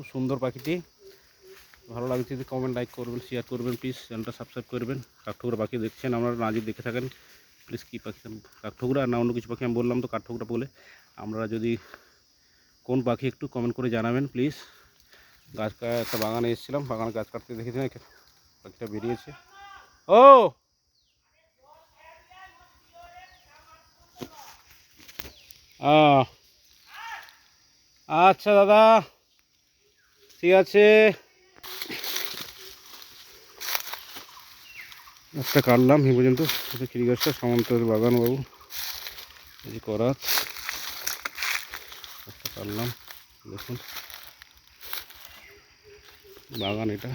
খুব সুন্দর পাখিটি। ভালো লাগছে যদি কমেন্ট লাইক করবেন শেয়ার করবেন প্লিজ চ্যানেলটা সাবস্ক্রাইব করবেন। কাঠঠোকরা পাখি দেখছেন, আপনারা না যদি দেখে থাকেন প্লিজ কী পাখি কাঠঠোকরা না অন্য কিছু পাখি আমি বললাম তো, কাঠঠোকরা বলে। আমরা যদি কোন পাখি একটু কমেন্ট করে জানাবেন প্লিজ গাছ একটা বাগানে এসেছিলাম, বাগানে গাছ কাটতে দেখেছিলাম পাখিটা বেরিয়েছে। ও! আচ্ছা দাদা। ঠিক আছে। একটা কাটলাম, এই পর্যন্ত। খিরি গাছটা, সামন্তের বাগান বাবু। এই করাত একটা কাটলাম, দেখুন। বাগান এটা।